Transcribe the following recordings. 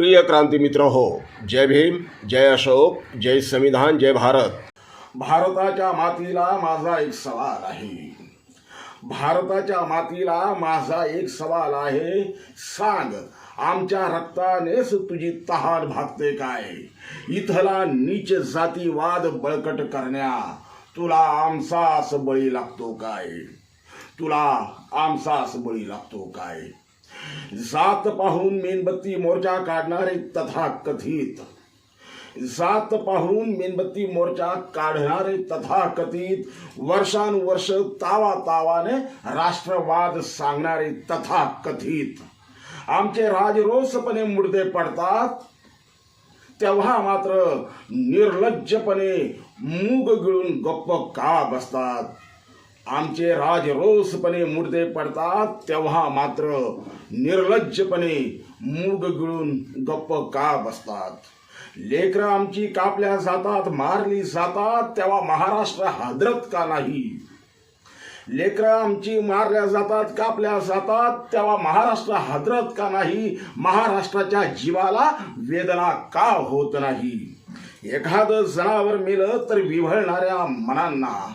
प्रिय क्रांती मित्र हो जय भीम जय अशोक जय संविधान जय भारत. भारताच्या मातीला माझा एक सवाल आहे. भारताच्या मातीला माझा एक सवाल आहे. सांग आमच्या रक्तानेच तुझी तहान भागते काय? इथला नीच जातीवाद बळकट करण्या तुला आमचाच बळी लागतो काय? तुला आमचाच बळी लागतो काय? जात पाहून मेणबत्ती मोर्चा काढणारे तथा कथित. जात पाहून मेणबत्ती मोर्चा काढणारे तथा कथित. वर्षानुवर्ष तावा तावाने राष्ट्रवाद सांगणारे तथा कथित. आमचे राजरोसपणे मुडदे पडतात. तेव्हा मात्र निर्लज्जपणे मूग गिळून गप्प का बसतात? आमचे राजरोसपणे मुर्दे पडतात तेव्हा मात्र निर्लज्जपणे मूग गिळून गप्प का बसतात? लेकरं आमची कापल्या जातात मारली जातात तेव्हा महाराष्ट्र हादरत का नाही? लेकरं आमची मारल्या जातात कापल्या जातात तेव्हा महाराष्ट्र हादरत का नाही? महाराष्ट्राच्या जीवाला वेदना का होत नाही? एखादं जनावर मेलं तर विव्हळणाऱ्या मनांना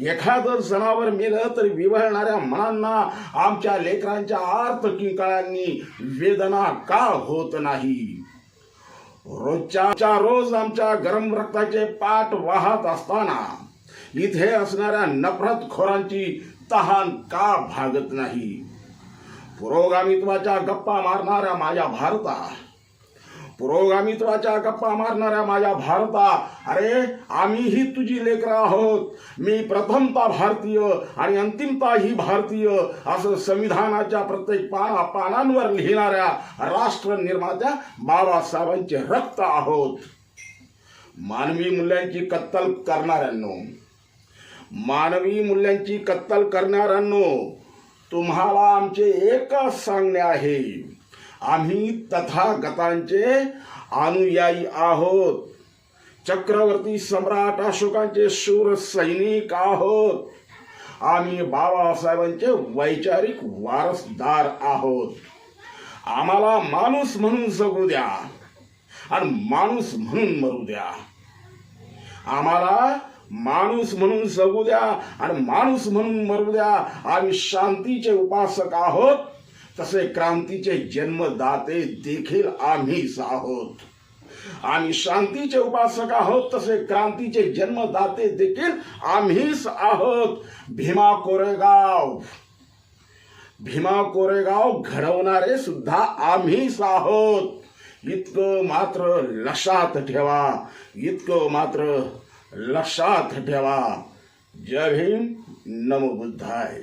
एखादं जनावर मेलं तर विवळणाऱ्या मनांना आमच्या लेकरांच्या आर्त किंकाळांनी वेदना का होत नाही? रोजच्या रोज आमच्या गरम रक्ताचे पाठ वाहत असताना इथे असणाऱ्या नफरतखोरांची तहान का भागत नाही? पुरोगामित्वाच्या गप्पा मारणाऱ्या माझ्या भारता पुरोगामित्वाच्या गप्पा मारणाऱ्या माझ्या भारता अरे आम्हीही तुझी लेकरं आहोत. मी प्रथमता भारतीय आणि अंतिमता ही भारतीय असं संविधानाच्या प्रत्येक पाना पानांवर लिहिणाऱ्या राष्ट्र निर्मात्या बाबासाहेबांचे रक्त आहोत. मानवी मूल्यांची कत्तल करणाऱ्यांनो मानवी मूल्यांची कत्तल करणाऱ्यांनो तुम्हाला आमचे एकच सांगणे आहे. आम्ही तथागतांचे अनुयायी आहोत. चक्रवर्ती सम्राट अशोकांचे शूर सैनिक आहोत. आम्ही बाबासाहेबांचे वैचारिक वारसदार आहोत. आम्हाला माणूस म्हणून जगू द्या आणि माणूस म्हणून मरू द्या. आम्हाला माणूस म्हणून जगू द्या आणि माणूस म्हणून मरू द्या. आम्ही शांतीचे उपासक आहोत. तसे क्रांतीचे जन्मदाते देखील आम्हीच आहोत आम्ही शांतीचे उपासक आहोत, तसे क्रांतीचे जन्मदाते देखील आम्हीच आहोत भीमा कोरेगाव. भीमा कोरेगाव घडवणारे सुद्धा आम्हीच आहोत इतकं मात्र लक्षात ठेवा. इतकं मात्र लक्षात ठेवा. जय भीम. नमो बुद्धाय.